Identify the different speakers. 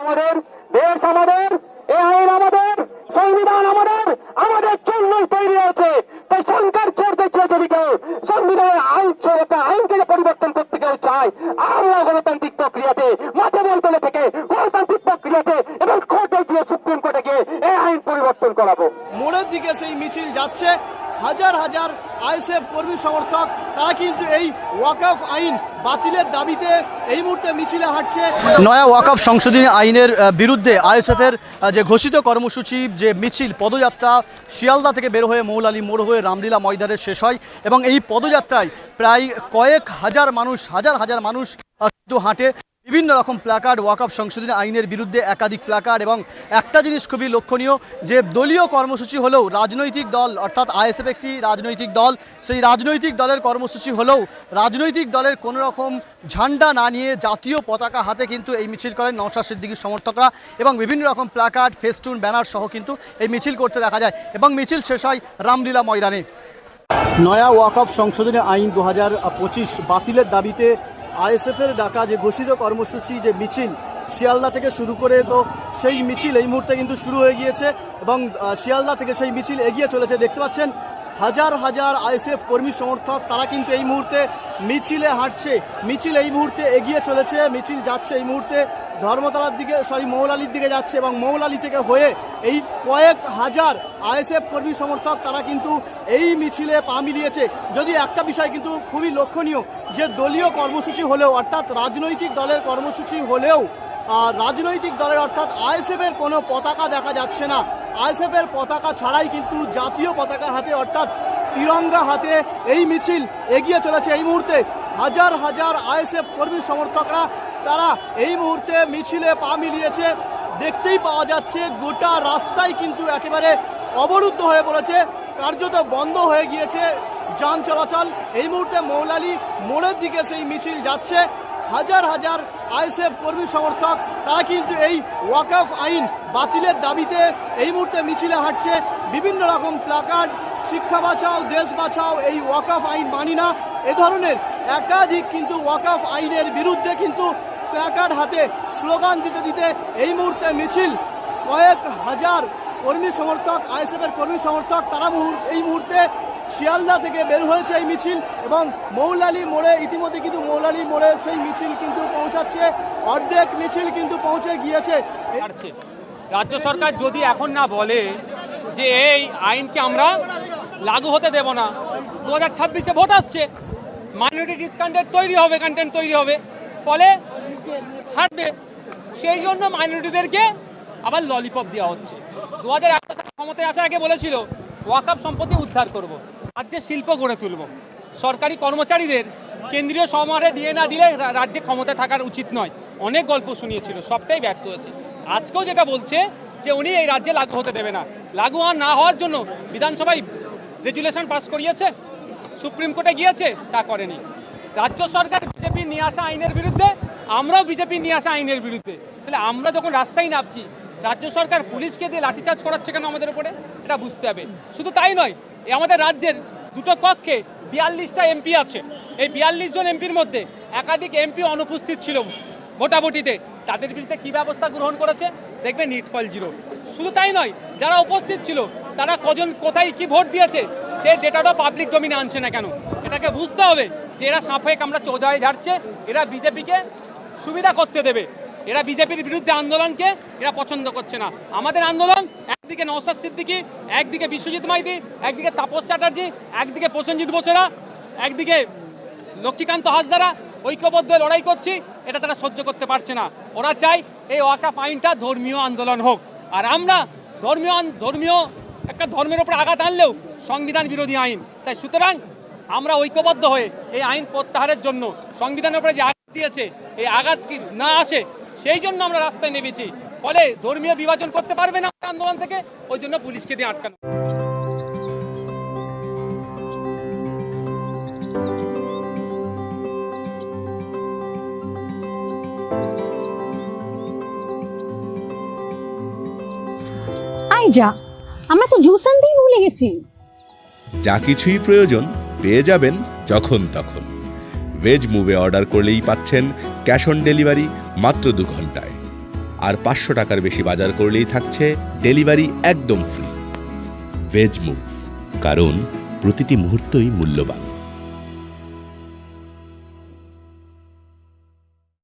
Speaker 1: আমাদের, দেশ আমাদের, এ আইন আমাদের, সংবিধান আমাদের আমাদের জন্যই তৈরি হয়েছে। তাই সরকার চোর দেখিয়ে যদি সংবিধানের আইন একটা আইনকে পরিবর্তন করতে কেউ চায় আমরা গণতান্ত্রিক প্রক্রিয়াতে, মাঠে বলতলে থেকে গণতান্ত্রিক প্রক্রিয়াতে এবং কোর্টে গিয়ে সুপ্রিম কোর্টে গিয়ে এই আইন পরিবর্তন করাবো।
Speaker 2: মোড়ের দিকে সেই মিছিল যাচ্ছে হাজার হাজার আইএসএফ কর্মী সমর্থক, তারা কিন্তু এই ওয়াকফ আইন বাতিলের দাবিতে এই মুহূর্তে মিছিলে হাঁটছে। নয়া ওয়াকফ সংশোধনী আইনের বিরুদ্ধে আইএসএফের যে ঘোষিত কর্মসূচি, যে মিছিল, পদযাত্রা শিয়ালদা থেকে বের হয়ে মৌলালী মোড় হয়ে রামলীলা ময়দানে শেষ হয় এবং এই পদযাত্রায় প্রায় কয়েক হাজার মানুষ, হাজার হাজার মানুষ কিন্তু হাঁটে। বিভিন্ন রকম প্ল্যাকার্ড ওয়াকআপ সংশোধনী আইনের বিরুদ্ধে একাধিক প্ল্যাকার্ড এবং একটা জিনিস খুবই লক্ষণীয় যে দলীয় কর্মসূচি হলেও রাজনৈতিক দল, অর্থাৎ আইএসএফ একটি রাজনৈতিক দল, সেই রাজনৈতিক দলের কর্মসূচি হলেও রাজনৈতিক দলের কোনো রকম ঝান্ডা না নিয়ে জাতীয় পতাকা হাতে কিন্তু এই মিছিল করেন নওশাদ সিদ্দিকীর সমর্থকরা এবং বিভিন্ন রকম প্ল্যাকার্ড ফেস্টুন ব্যানার সহ কিন্তু এই মিছিল করতে দেখা যায় এবং মিছিল শেষ হয় রামলীলা ময়দানে। নয়া ওয়াকফ সংশোধনী আইন দু হাজার পঁচিশ বাতিলের দাবিতে আইএসএফের ডাকা যে ঘোষিত কর্মসূচি, যে মিছিল, শিয়ালদা থেকে শুরু করে তো সেই মিছিল এই মুহূর্তে কিন্তু শুরু হয়ে গিয়েছে এবং শিয়ালদা থেকে সেই মিছিল এগিয়ে চলেছে। দেখতে পাচ্ছেন হাজার হাজার আইএসএফ কর্মী সমর্থক, তারা কিন্তু এই মুহূর্তে মিছিলে হাঁটছে। মিছিল এই মুহূর্তে এগিয়ে চলেছে, মিছিল যাচ্ছে এই মুহূর্তে। ধর্মতলার দিকে, সরি, মৌলালির দিকে যাচ্ছে এবং মৌলালি থেকে হয়ে এই কয়েক হাজার আইএসএফ কর্মী সমর্থক, তারা কিন্তু এই মিছিলে পা মিলিয়েছে। যদি একটা বিষয় কিন্তু খুবই লক্ষণীয়, যে দলীয় কর্মসূচি হলেও, অর্থাৎ রাজনৈতিক দলের কর্মসূচি হলেও রাজনৈতিক দলের অর্থাৎ আইএসএফ এর কোনো পতাকা দেখা যাচ্ছে না। আইএসএফ এর পতাকা ছাড়াই কিন্তু জাতীয় পতাকা হাতে, অর্থাৎ তিরঙ্গা হাতে এই মিছিল এগিয়ে চলেছে। এই মুহূর্তে হাজার হাজার আইএসএফ কর্মী সমর্থকরা, তারা এই মুহূর্তে মিছিলে পা মিলিয়েছে। দেখতেই পাওয়া যাচ্ছে, গোটা রাস্তায় কিন্তু একেবারে অবরুদ্ধ হয়ে পড়েছে। কার্যত বন্ধ হয়ে গিয়েছে যান চলাচল। এই মুহূর্তে মৌলালি মোড়ের দিকে সেই মিছিল যাচ্ছে। হাজার হাজার আইএসএফ কর্মী সমর্থক, তারা কিন্তু এই ওয়াকফ আইন বাতিলের দাবিতে এই মুহূর্তে মিছিলে হাঁটছে। বিভিন্ন রকম প্লাকার্ড, শিক্ষা বাঁচাও, দেশ বাঁচাও, এই ওয়াকফ আইন মানি না। এ ধরনের একাধিক কিন্তু ওয়াকফ আইনের বিরুদ্ধে কিন্তু প্ল্যাকার্ড হাতে স্লোগান দিতে দিতে এই মুহূর্তে মিছিল কয়েক হাজার কর্মী সমর্থক, আইএসএফ এর কর্মী সমর্থক, তারা এই মুহূর্তে শিয়ালদা থেকে বের হয়েছে এই মিছিল এবং মৌলালি মোড়ে, ইতিমধ্যে কিন্তু মৌলালি মোড়ে সেই মিছিল কিন্তু পৌঁছাচ্ছে, অর্ধেক মিছিল কিন্তু পৌঁছে গিয়েছে।
Speaker 3: রাজ্য সরকার যদি এখন না বলে যে এই আইনকে আমরা লাগু হতে দেব না, দু হাজার ছাব্বিশে ভোট আসছে। মাইনরিটি ডিসকান্টেন্ট তৈরি হবে কন্টেন্ট তৈরি হবে, ফলে হাঁটবে সেই জন্য মাইনরিটিদেরকে আবার ললিপপ দেওয়া হচ্ছে। দু হাজার সালে ক্ষমতায় আসার আগে বলেছিল ওয়াকআপ সম্পত্তি উদ্ধার করব রাজ্যে শিল্প গড়ে তুলব। সরকারি কর্মচারীদের কেন্দ্রীয় সমারে দিয়ে না দিলে রাজ্যে ক্ষমতা থাকার উচিত নয়। অনেক গল্প শুনিয়েছিল, সবটাই ব্যর্থ হয়েছে। আজকেও যেটা বলছে যে উনি এই রাজ্যে লাগু হতে দেবে না। লাগু না হওয়ার জন্য বিধানসভায় রেজুলেশন পাস করিয়েছে, সুপ্রিম কোর্টে গিয়েছে, তা করেনি। রাজ্য সরকার বিজেপি নিয়ে আসা আইনের বিরুদ্ধে, আমরাও বিজেপি নিয়ে আসা আইনের বিরুদ্ধে। তাহলে আমরা যখন রাস্তায় নামছি রাজ্য সরকার পুলিশকে দিয়ে লাঠিচার্জ করাচ্ছে কেন আমাদের উপরে? এটা বুঝতে হবে। শুধু তাই নয় আমাদের রাজ্যের দুটো কক্ষে বিয়াল্লিশটা এমপি আছে। এই বিয়াল্লিশ জন এমপির মধ্যে একাধিক এমপি অনুপস্থিত ছিল ভোটাভুটিতে তাদের বিরুদ্ধে কী ব্যবস্থা গ্রহণ করেছে? দেখবে নিট ফল জিরো শুধু তাই নয়, যারা উপস্থিত ছিল, তারা কজন কোথায় কি ভোট দিয়েছে, সে ডেটাটাও পাবলিক ডোমিনে আনছে না কেন? এটাকে বুঝতে হবে যে এরা সাফে কামড়া চোজায় ঝাড়ছে, এরা বিজেপিকে সুবিধা করতে দেবে। এরা বিজেপির বিরুদ্ধে আন্দোলনকে এরা পছন্দ করছে না। আমাদের আন্দোলন, একদিকে নওসাদ সিদ্দিকি, একদিকে বিশ্বজিৎ মাইতি, একদিকে তাপস চ্যাটার্জি, একদিকে প্রসেনজিৎ বসেরা, একদিকে লক্ষ্মীকান্ত হাসদারা, ঐক্যবদ্ধ লড়াই করছি, এটা তারা সহ্য করতে পারছে না। ওরা চায় এই ওয়াকা আইনটা ধর্মীয় আন্দোলন হোক। আর আমরা ধর্মীয় ধর্মীয় একটা ধর্মের ওপর আঘাত আনলেও সংবিধান বিরোধী আইন। তাই সুতরাং আমরা ঐক্যবদ্ধ হয়ে এই আইন প্রত্যাহারের জন্য সংবিধানের উপরে যে আঘাত দিয়েছে, এই আঘাত কি না আসে সেই জন্য আমরা রাস্তায় নেমেছি। ফলে ধর্মীয় বিভাজন করতে পারবে না আন্দোলন থেকে ওই জন্য পুলিশকে দিয়ে আটকানো।
Speaker 4: যা আমরা তো জুস আনতেই ভুলে গেছি।
Speaker 5: যা কিছুই প্রয়োজন পেয়ে যাবেন যখন তখন। ভেজ মুভে অর্ডার করলেই পাচ্ছেন ক্যাশ অন ডেলিভারি মাত্র দু ঘন্টায়। আর পাঁচশো টাকার বেশি বাজার করলেই থাকছে ডেলিভারি একদম ফ্রি। ভেজ মুভ, কারণ প্রতিটি মুহূর্তই মূল্যবান।